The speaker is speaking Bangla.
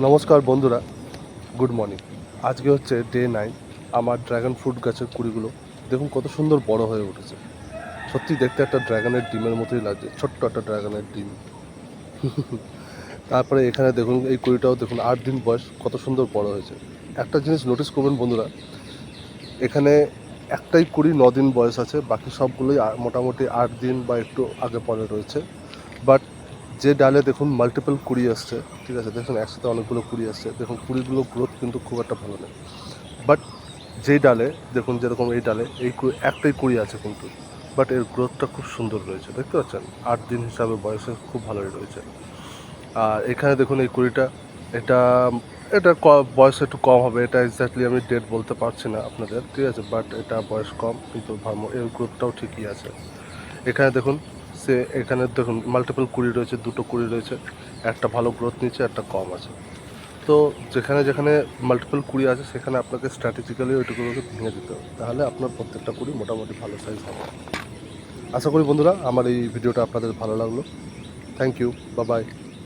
নমস্কার বন্ধুরা, গুড মর্নিং। আজকে হচ্ছে ডে নাইন, আমার ড্রাগন ফ্রুট গাছের কুড়িগুলো। দেখুন কত সুন্দর বড় হয়ে উঠেছে। সত্যি দেখতে একটা ড্রাগনের ডিমের মতোই লাগছে, ছোট্ট একটা ড্রাগনের ডিম। তারপরে এখানে দেখুন, এই কুড়িটাও দেখুন, আট দিন বয়স, কত সুন্দর বড় হয়েছে। একটা জিনিস নোটিস করবেন বন্ধুরা, এখানে একটাই কুড়ি ন দিন বয়স আছে, বাকি সবগুলোই মোটামুটি আট দিন বা একটু আগে পরে রয়েছে। বাট যে ডালে দেখুন মাল্টিপল কুড়ি আসছে, ঠিক আছে? দেখুন একসাথে অনেকগুলো কুড়ি আসছে। দেখুন কুড়িগুলো গ্রোথ কিন্তু খুব একটা ভালো নেই। বাট যেই ডালে, দেখুন যেরকম এই ডালে, এই একটাই কুড়ি আছে কিন্তু। বাট এর গ্রোথটা খুব সুন্দর রয়েছে, দেখতে পাচ্ছেন? আট দিন হিসাবে বয়সে খুব ভালোই রয়েছে। আর এখানে দেখুন এই কুড়িটা, এটা এটা ক- বয়স একটু কম হবে। এটা এক্স্যাক্টলি আমি ডেট বলতে পারছি না আপনাদের, ঠিক আছে? বাট এটা বয়স কম, কিন্তু এর গ্রোথটাও ঠিকই আছে। এখানে দেখুন সে এখানে দেখুন মাল্টিপল কুড়ি রয়েছে, দুটো কুড়ি রয়েছে, একটা ভালো গ্রোথ নিচ্ছে, একটা কম আছে। তো যেখানে যেখানে মাল্টিপল কুড়ি আছে, সেখানে আপনাকে স্ট্র্যাটেজিক্যালি ওইটুকুগুলোকে ভেঙে দিতে হবে। তাহলে আপনার প্রত্যেকটা কুড়ি মোটামুটি ভালো সাইজ হবে। আশা করি বন্ধুরা, আমার এই ভিডিওটা আপনাদের ভালো লাগল। থ্যাংক ইউ বা বাই